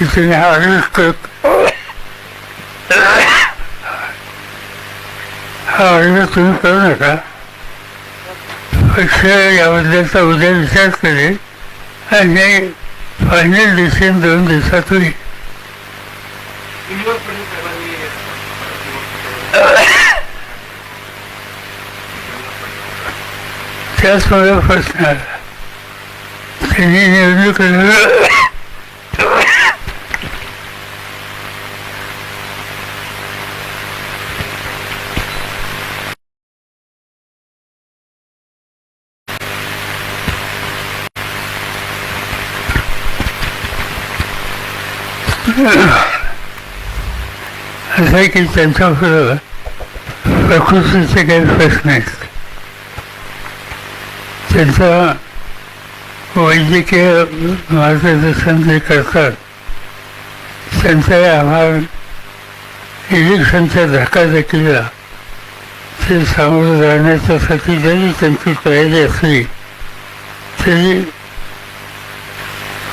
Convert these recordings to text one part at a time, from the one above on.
की तुम्ही आरोप हा अर्ज तुम्ही करू नका पक्ष याबद्दलचा उद्या विचार करेल आणि फायनल डिसिजन दोन दिवसात होईल त्याचमुळे प्रश्न आला त्यांनी निवडणूक असं आहे की त्यांच्याबरोबर प्रकृतीचे काही प्रश्न आहेत. त्यांचा वैद्यकीय मार्गदर्शन जे करतात त्यांचाही आम्हाला धक्का धकाधकीला ते सामोरं जाण्याच्यासाठी जरी त्यांची तयारी असली तरी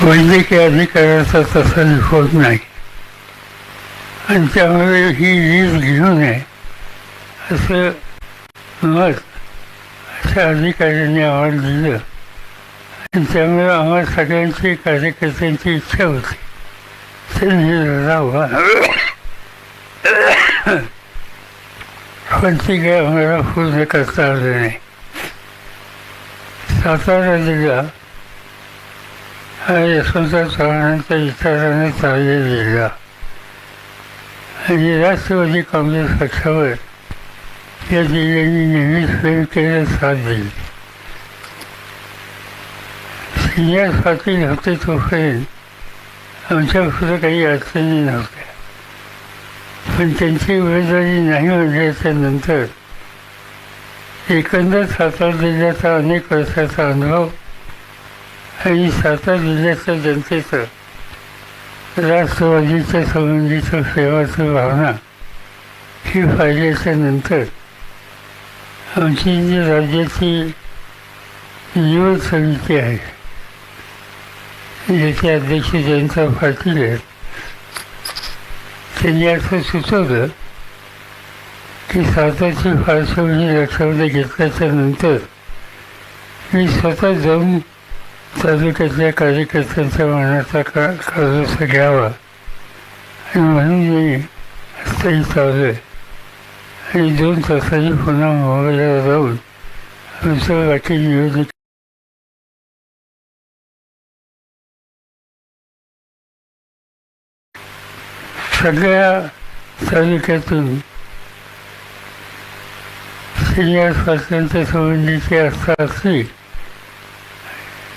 वैद्यकीय अधिकाऱ्याचा तसा होत नाही. आणि त्यामुळे ही लीज घेऊ नये असं मत अशा अधिकाऱ्यांनी आम्हाला दिलं. आणि त्यामुळे आम्हाला सगळ्यांची कार्यकर्त्यांची इच्छा होती. त्यांनी राहावा पण ती काय आम्हाला पूर्ण करता आलं नाही. सातारा जिल्हा हा यशवंतराव चव्हाणांच्या विचाराने चाललेला जिल्हा आणि राष्ट्रवादी काँग्रेस पक्षावर या जिल्ह्यांनी नेहमीच प्रेम साथ दिली सिनियर पाटील होते तोपर्यंत आमच्या पुढे काही अडचणी नव्हत्या पण त्यांची उमेदवारी नाही म्हणल्याच्या नंतर एकंदर सातारा जिल्ह्याचा अनेक वर्षाचा अनुभव आणि सातारा जिल्ह्याच्या जनतेचं राष्ट्रवादीच्या संबंधीचं सेवाचं भावना ही पाहिल्याच्या नंतर आमची जी राज्याची युवक समिती आहे ज्याचे अध्यक्ष जयंत पाटील आहेत त्यांनी असं सुचवलं की सातारची पार्श्वभूमी म्हणजे लक्षामध्ये घेतल्याच्या नंतर मी स्वतः जाऊन तालुक्यातल्या कार्यकर्त्यांच्या मनाचा का कर्ज घ्यावा आणि म्हणून मी असंही चालले आणि दोन तासांनी पुन्हा मोबाईलला जाऊन आमचं बाकी नियोजन सगळ्या तालुक्यातून सिनियर स्वातंत्र्य संबंधीची आस्था असली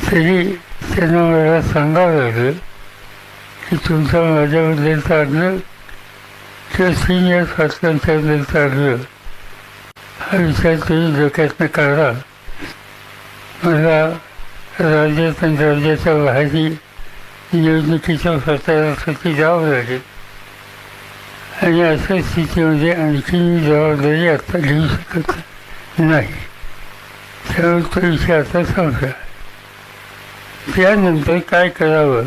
तरी त्यांना मला सांगावं लागलं की तुमचा माझ्याबद्दल आग्रह किंवा सिनियर स्वातंत्र्याबद्दलचा चाललं हा विचार तुम्ही डोक्यातनं काढा. मला राज्यात आणि राज्याच्या बाहेरही निवडणुकीच्या प्रचारासाठी जावं लागेल. आणि अशा स्थितीमध्ये आणखी मी जबाबदारी आत्ता घेऊ शकत नाही. त्यामुळे तो विषय आता संपला. त्यानंतर काय करावं?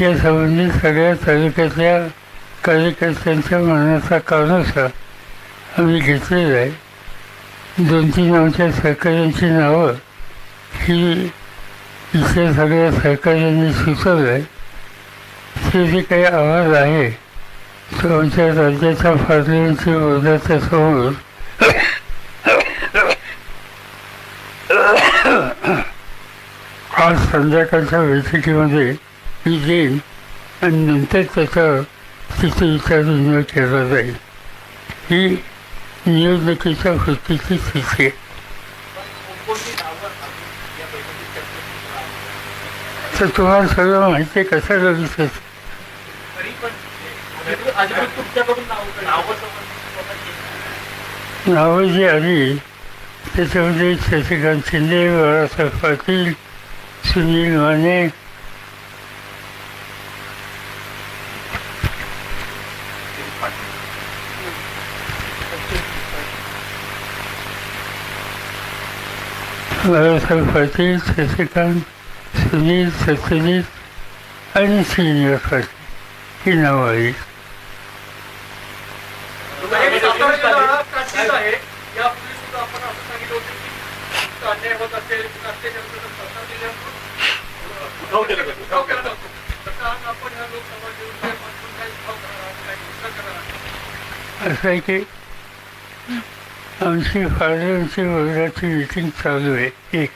या संबंधी सगळ्या तालुक्यातल्या कार्यकर्त्यांच्या मनाचा कानोसा आम्ही घेतलेला आहे. दोन तीन आमच्या सरकारांची नावं ही इथल्या सगळ्या सरकारांनी सुचवलं आहे. ते जे काही आवाज आहे तो आमच्या राज्याच्या पार्लमेंटच्या बोर्डाच्या समोर आज संध्याकाळच्या बैठकीमध्ये मी देईन आणि नंतर त्याचा स्थिती विचार केला जाईल. ही निवडणुकीच्या वृत्तीची स्थिती आहे. तर तुम्हाला सगळं माहिती आहे कसं बघितलं नावं जी आली त्याच्यामध्ये शशिकांत शिंदे बाळासाहेब पाटील सुनील माने बाळासाहेब पाटील शशिकांत सुनील सत्यजित आणि श्रीनिवास पाटील ही नावं आहेत हे सातारा जिल्हा काश्मीर आहे यापूर्वी सुद्धा आपण असं सांगितलं होतं की कुठं अन्याय होत असेल कुठं अत्याचार होत असेल, सातारा जिल्ह्यातून उठाव केला जातो उठाव केला जातो तसं आज आपण ह्या लोकसभा निवडणुकीपासून काय उठाव असं आहे की आमची फादरांची वगैरेची मीटिंग चालू आहे. एक.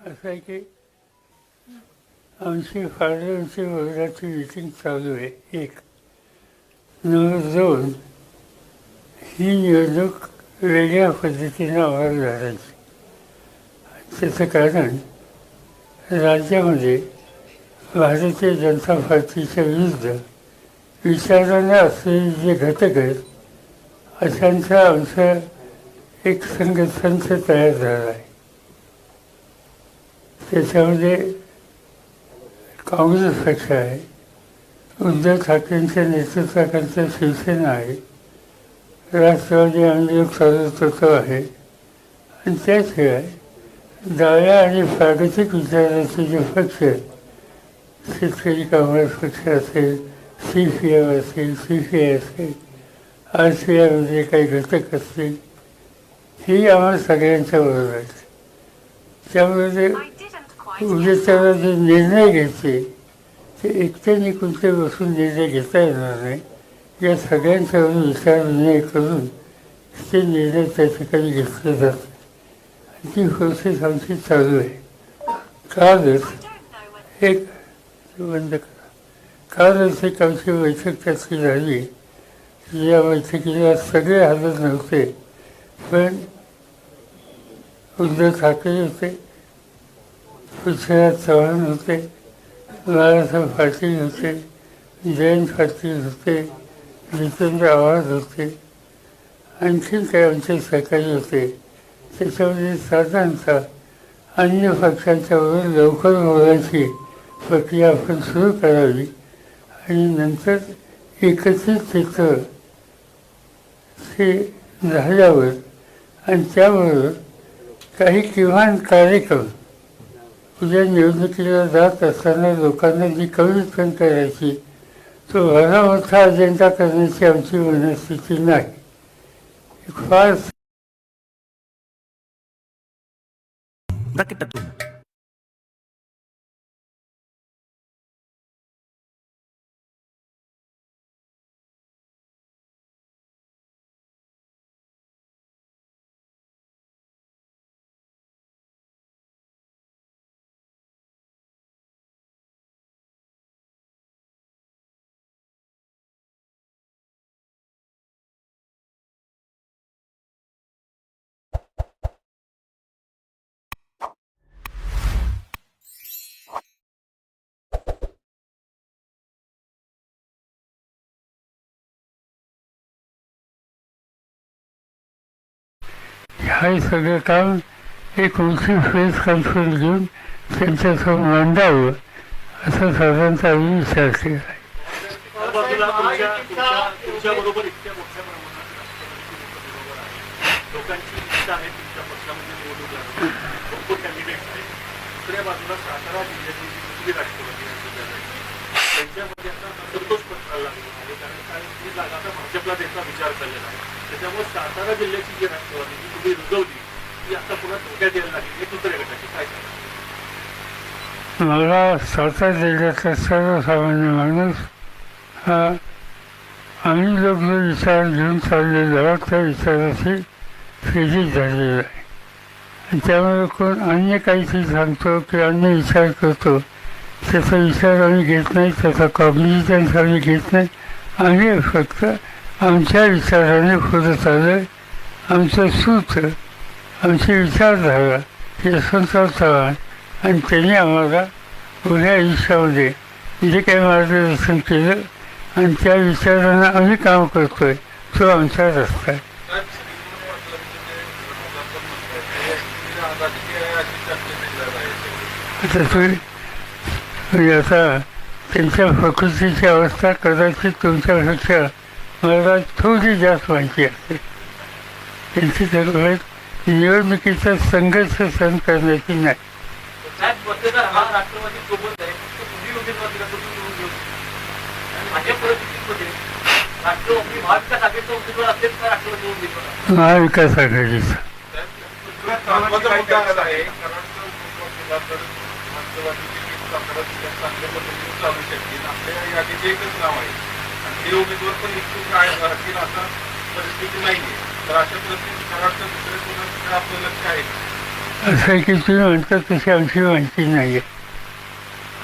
असं आहे की आमची फादरांची वगैरेची मीटिंग चालू आहे. एक. नंबर दोन. ही निवडणूक वेगळ्या पद्धतीनं आवाज झाल्याची त्याचं कारण राज्यामध्ये भारतीय जनता पार्टीच्या विरुद्ध विचारानं असलेले जे घटक आहेत अशांचा आमचा एक संघसंच तयार झाला आहे. त्याच्यामध्ये काँग्रेस पक्ष आहे उद्धव ठाकरेंच्या नेतृत्वाकरता शिवसेना आहे राष्ट्रवादी आम्ही एक तत्व आहे. आणि त्याशिवाय डाव्या आणि प्रागतिक विचाराचे जे पक्ष आहेत शेतकरी काँग्रेस पक्ष असेल सी पी एम असेल सी पी आय असेल आर सी आयमध्ये काही घटक असतील ही आम्हाला सगळ्यांच्या बरोबर आहेत. त्यामुळे ते जे निर्णय घ्यायचे ते एकट्याने कोणते बसून निर्णय घेता येणार नाही. या सगळ्यांचा विचार निर्णय करून ते निर्णय त्या ठिकाणी घेतले जातात. आणि ती प्रोसेस आमची चालू आहे. कालच एक बंद करा. कालच एक आमची बैठक त्याची झाली या बैठकीला सगळे हजर नव्हते पण उद्धव ठाकरे होते पृथ्वीराज चव्हाण होते बाळासाहेब पाटील होते जयंत पाटील होते जितेंद्र आव्हाड होते. आणखीन काही आमचे सहकारी होते. त्याच्यामध्ये साधारणतः अन्य पक्षांच्याबरोबर लवकर बोलायची प्रक्रिया आपण सुरू करावी. आणि नंतर एकत्रित चित्र हे झाल्यावर आणि त्याबरोबर काही किमान कार्यक्रम उद्या निवडणुकीला जात असताना लोकांना जी कमीतकमी करायची तो भला अजेंडा करण्याची आमची मनस्थिती नाही. फार हे सगळं काम एक मोठी प्रेस कॉन्फरन्स घेऊन त्यांच्यासमोर मांडावं असं साधारणतः आम्ही विचार केला आहे त्यांच्यामध्ये आता संतोष पसरायला लागलेला आहे कारण काय ही जागा आता भाजपला त्यांचा विचार चाललेला आहे. त्याच्यामुळे सातारा जिल्ह्याची जी राष्ट्रवादी जी तुम्ही रुजवली ती आता पुन्हा धोक्यात यायला लागली. हे दुसऱ्या गटाची काय मला सातारा जिल्ह्यातला सर्वसामान्य माणूस हा आम्ही लोक जो विचार घेऊन चाललेलो आहोत त्या विचाराशी प्रेरित झालेला आहे. आणि त्यामुळे कोण अन्य काहीतरी सांगतो की अन्य विचार करतो त्याचा विचार आम्ही घेत नाही त्याचा कॉग्निजन्स आम्ही घेत नाही. आम्ही फक्त आमच्या विचाराने पुढे चालू आमचं सूत आमची विचारधारा यशवंतराव चव्हाण आणि त्यांनी आम्हाला उद्या आयुष्यामध्ये जे काही मार्गदर्शन केलं आणि त्या विचारानं आम्ही काम करतोय. तो आमचा रस्ता आहे. आता आता त्यांच्या प्रकृतीची अवस्था कदाचित तुमच्यापेक्षा मला थोडी जास्त माहिती असते. त्यांची चळवळ निवडणुकीचा संघर्ष सहन करण्याची नाही. हा महाविकास आघाडीचा राष्ट्रवादीची हे उमेदवार पण इच्छुक राह- राहतील असं परिस्थिती नाहीये. तर अशा परिस्थितीत महाराष्ट्र दुसरे कोणाचं आपलं लक्ष आहे? का? असं की तुम्ही म्हणता तशी आमची माहिती नाही आहे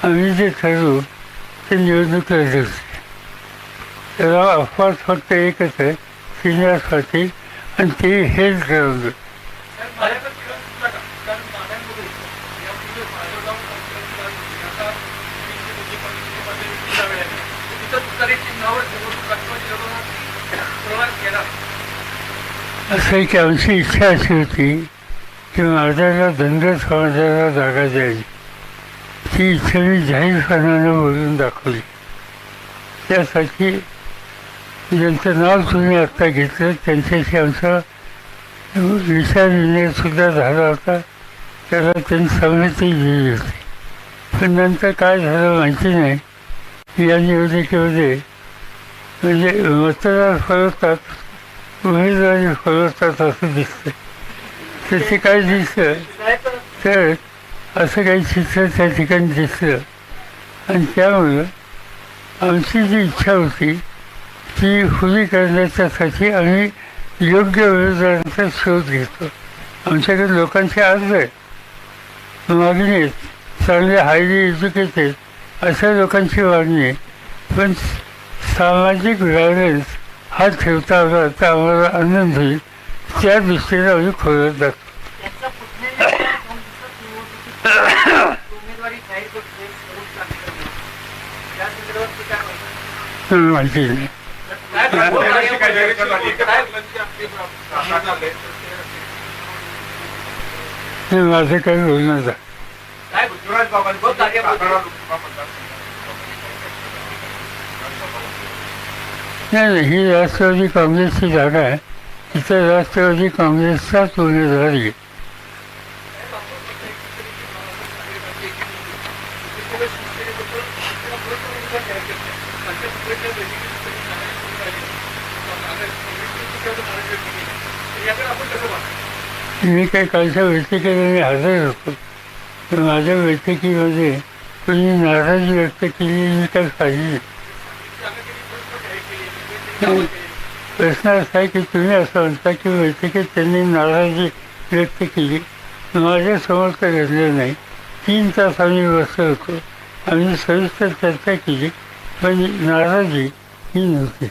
आम्ही जे ठरवू ते निवडणूक लढवते त्याला अफवाच फक्त एकच आहे श्रीनिवास पाटील आणि ते हेच ठरवलं. असं एक आमची इच्छा अशी होती की माझ्याला धंद समाजाला जागा द्यावी ती इच्छा मी जाहीरपणानं बोलून दाखवली. त्यासाठी ज्यांचं नाव तुम्ही आत्ता घेतलं त्यांच्याशी आमचा विचार विनयसुद्धा झाला होता. त्याला त्यांनी सहमती दिली होती. पण नंतर काय झालं माहिती नाही. या निवडणुकीमध्ये म्हणजे मतदार माहीत उमेदवारी फळवतात असं दिसतं त्याचे काय दिसलं तर असं काही चित्र त्या ठिकाणी दिसलं आणि त्यामुळं आमची जी इच्छा होती ती खुली करण्याच्यासाठी आम्ही योग्य उमेदवारांचा शोध घेतो. आमच्याकडे लोकांचे अर्ज आहेत. मागणी आहेत. चांगले हायली एज्युकेटेड अशा लोकांची मागणी आहे. पण सामाजिक व्हायलन्स हा ठेवता तर आम्हाला आनंद होईल त्या दृष्टीने आम्ही खोलत जातो माहिती नाही हे माझं काही बोलणं झालं बाबांची बघ, कार्य सातारा लोकसभा मतदारसंघात नाही नाही ही राष्ट्रवादी काँग्रेसची जागा आहे. तिथं राष्ट्रवादी काँग्रेसचाच उमेदवार आहे. मी काही कालच्या बैठकीला मी हजर होतो. माझ्या बैठकीमध्ये तुम्ही नाराजी व्यक्त केली मी काही पाहिजे प्रश्न असा आहे की तुम्ही असं म्हणता की बैठकीत त्यांनी नाराजी व्यक्त केली. माझ्यासमोर तर घडलं नाही. तीन तास आम्ही बसलो होतो. आम्ही सविस्तर चर्चा केली पण नाराजी ही नव्हती.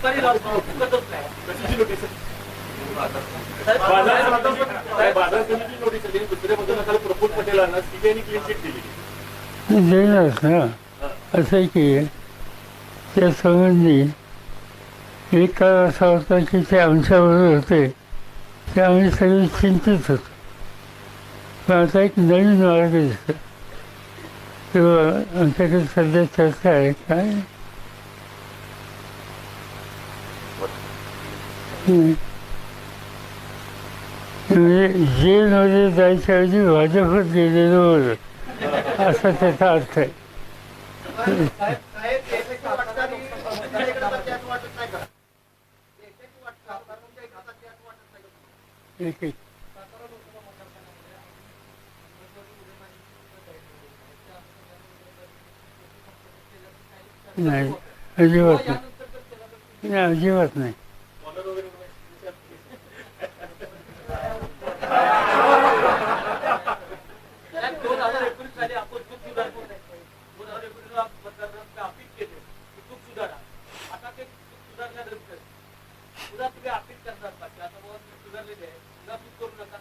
कार्यक्रमात बरोबर तुतारी लावतो चुकतच नाही साहेब, बाजार समिती नोटीस आली दुसऱ्या बाजूला काल प्रफुल्ल पटेलांना सीबीआयने क्लीन चिट दिली देणार ना. असं आहे की त्या संबंधी एक काळ असा होता की ते आमच्याबरोबर होते ते आम्ही सगळे चिंतित होतो. पण आता एक नवीन मार्ग दिसतो तेव्हा आमच्याकडे सध्या चर्चा आहे काय हम्म. म्हणजे जेलमध्ये जायच्या ऐवजी भाजपच गेलेलं बरं असा त्याचा अर्थ आहे नाही अजिबात नाही नाही अजिबात नाही साहेब, दोन हजार एकोणीस साली आपण चूक सुधारणा दोन हजार एकोणीसला मतदारांना अपील केले की चूक सुधारा आता ते चूक सुधारल्यानंतर पुन्हा तुम्ही अपील करणार का की आता बाबा चूक सुधारलेली आहे पुन्हा चूक करू नका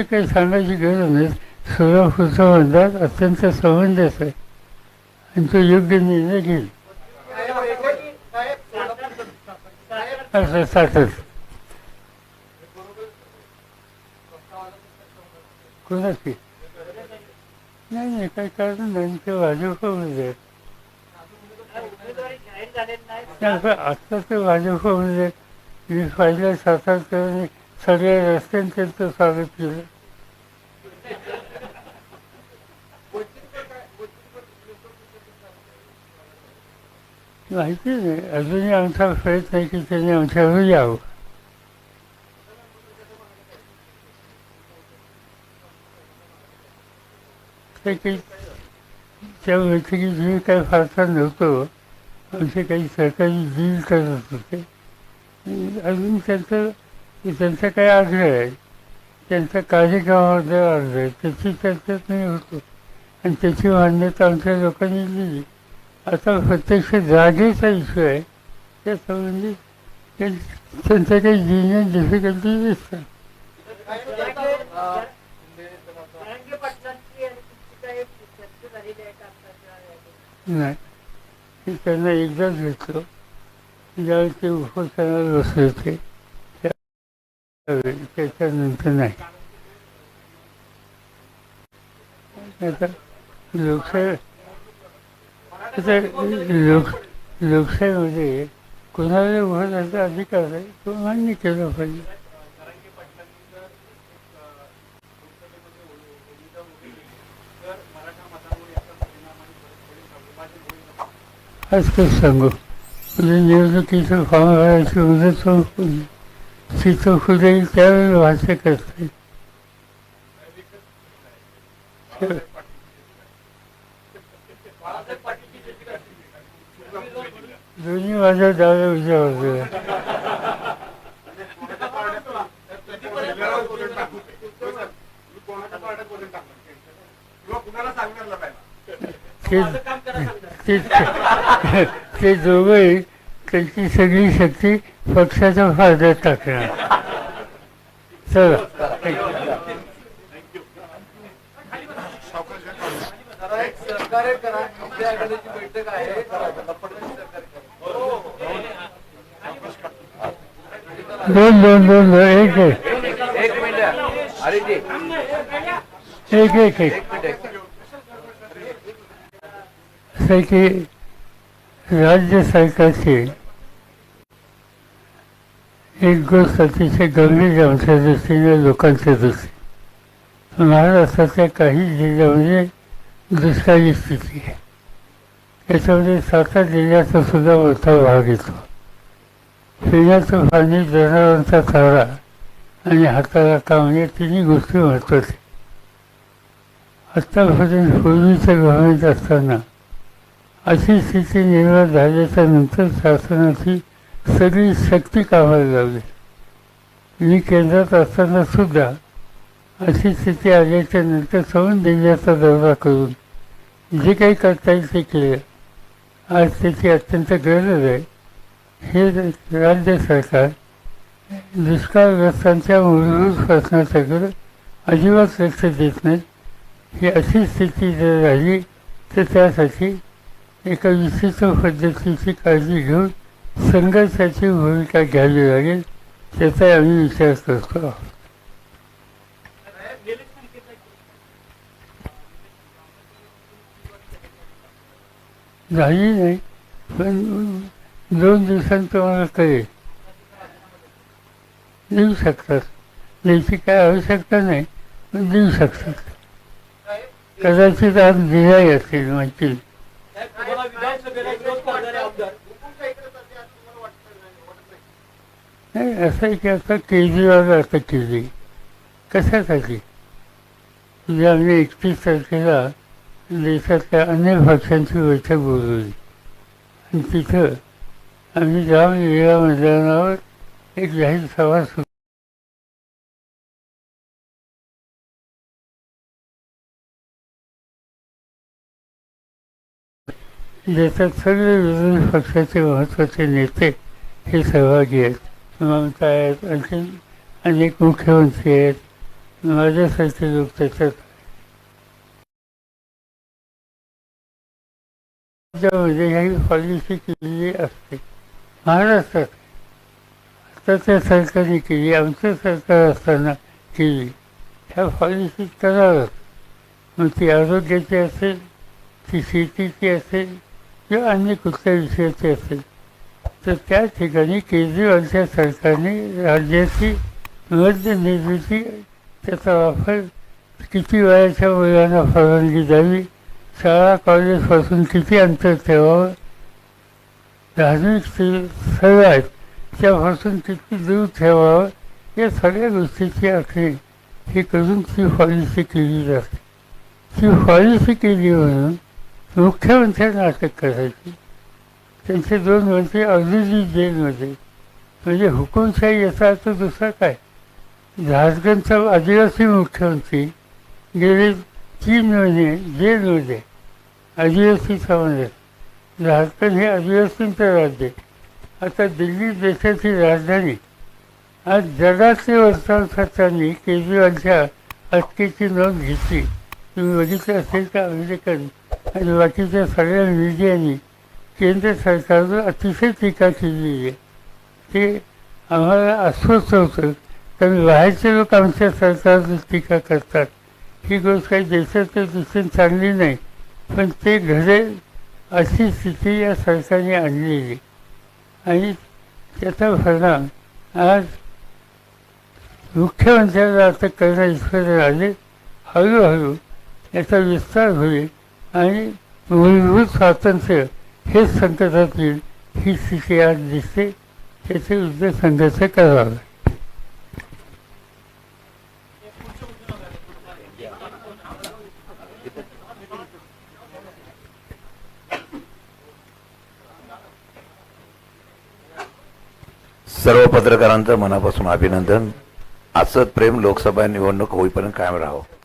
त्यांना काही सांगायची गरज नाही. सोलापूरचा म्हणतात अत्यंत समंजस आहे. आणि तो योग्य निर्णय घेईल. असं साठच कोणाची नाही नाही काही कारण नाही. ते भाजपमध्ये आहेत आता ते भाजपमध्ये मी पाहिलं सातारकरांनी सगळ्या रस्त्याने त्यांचं स्वागत केलं माहिती नाही. अजूनही आमचा प्रयत्न आहे की त्यांनी आमच्यावर यावं. काही त्या बैठकीत मी काही फारसा नव्हतो. आमचे काही सरकारी डील करत होते. अजून त्यांचं की त्यांचा काही आग्रह आहे. त्यांचा कार्यक्रमामध्ये अर्ज आहे. त्याची चर्चेत नाही होतो. आणि त्याची मान्यता आमच्या लोकांनी दिली. आता प्रत्यक्ष जागेचा इश्यू आहे. त्या संबंधी त्यां- त्यांच्या काही जिनियस डिफिकल्टी दिसतात नाही. मी त्यांना एकदाच भेटलो ज्यावेळी ते उपोषणाला बसले होते. त्याच्यानंतर नाही आता लोकशाही आता लोक लोकशाहीमध्ये कोणाला अधिकार आहे तो मान्य केला पाहिजे आज कसं सांगू म्हणजे निवडणुकीचं फॉर्म भरायची मुदत संपली तिथं भाष्य करते दोन्ही माझ्या डाव्या उजव्या बाजूला ते दोघे त्यांची सगळी शक्ती पक्षाच्या फायद्यात टाकणार. चला. दोन दोन दोन दोन एक एक. एक एक एक. की राज्य सरकारची एक गोष्ट अतिशय गंभीर आमच्या दृष्टीने लोकांच्या दृष्टीने. महाराष्ट्राच्या काही जिल्ह्यामध्ये दुष्काळी स्थिती आहे. त्याच्यामध्ये सातारा जिल्ह्याचा सुद्धा मोठा भाग येतो. पिण्याचं पाणी जनावरांचा चारा आणि हाताला काम या तिन्ही गोष्टी महत्त्वाच्या आत्तापर्यंत पूर्वीचं गव्हर्नमेंट असताना अशी स्थिती निर्माण झाल्याच्यानंतर शासनाची सगळी शक्ती कामाला लावली. मी केंद्रात असताना सुद्धा अशी स्थिती आल्याच्यानंतर सवन देण्याचा दौरा करून जे काही करता येईल ते केलं. आज त्याची अत्यंत गरज आहे. हे राज्य सरकार दुष्काळग्रस्तांच्या मूलभूत प्रश्नाच्याकडे अजिबात लक्ष देत नाही. ही अशी स्थिती जर राहिली तर त्यासाठी एका विशिष्ट पद्धतीची काळजी घेऊन संघर्षाची भूमिका घ्यावी लागेल त्याचा आम्ही विचार करतो. झाली नाही. पण दोन दिवसांत तुम्हाला कळेल देऊ शकतात. द्यायची काय आवश्यकता नाही पण देऊ शकतात. कदाचित आज दिलाही असेल माहिती तुम्हाला विधानसभेला विरोध करणारे आमदार नाही असं आहे की आता केजरीवाल आता केली कशासाठी? म्हणजे आम्ही एकतीस तारखेला देशातल्या अनेक पक्षांची बैठक बोलवली. आणि तिथं आम्ही जाम लीला मैदानावर एक जाहीर सभा सुरू ज्याच्यात सगळे विरोधी पक्षाचे महत्त्वाचे नेते हे सहभागी आहेत. ममता आहेत आणखी अनेक मुख्यमंत्री आहेत माझ्यासारखे लोक त्याच्यात राज्यामध्ये ही पॉलिसी केलेली असते महाराष्ट्रात आताच्या सरकारने केली आमचं सरकार असताना केली ह्या पॉलिसी कराव्यात मग ती आरोग्याची असेल ती शेतीची असेल किंवा अन्य कुठल्या विषयाची असेल तर त्या ठिकाणी केजरीवालच्या सरकारने राज्याची मध्य निर्मिती त्याचा वापर किती वयाच्या मुलांना परवानगी द्यावी शाळा कॉलेजपासून किती अंतर ठेवावं धार्मिक स्थळ आहेत त्यापासून किती दूर ठेवावं या सगळ्या गोष्टीची आखणी हे करून ती पॉलिसी केली जाते. ती पॉलिसी केली म्हणून मुख्यमंत्र्यांना अटक करायची. त्यांचे दोन मंत्री जैन होते. म्हणजे हुकुमशाही याचा अर्थ दुसरा काय? झारखंडचा आदिवासी मुख्यमंत्री गेले तीन महिने जेलमध्ये आदिवासी समाजात झारखंड हे आदिवासींचं राज्य. आता दिल्ली देशाची राजधानी. आज जगाचे वर्तमानपत्रांनी केजरीवालच्या अटकेची नोंद घेतली. तुम्ही बघितलं असेल का? अमेरिकन आणि बाकीच्या सगळ्या मीडियानी केंद्र सरकारवर अतिशय टीका केलेली आहे. ते आम्हाला अस्वस्थ होतं. कारण बाहेरचे लोक आमच्या सरकारवर टीका करतात. ही गोष्ट काही देशाच्या दृष्टीने चांगली नाही. पण ते घडेल अशी स्थिती या सरकारने आणलेली. आणि त्याचा परिणाम आज मुख्यमंत्र्याला आता करणं इथपर्यंत आले हळूहळू याचा विस्तार होईल आणि मूलभूत स्वातंत्र्य हेच संकटात येईल ही स्थिती आज दिसते त्याचे युद्ध संघर्ष करावा. सर्व पत्रकारांचं मनापासून अभिनंदन. असंच प्रेम लोकसभा निवडणूक होईपर्यंत कायम राहावं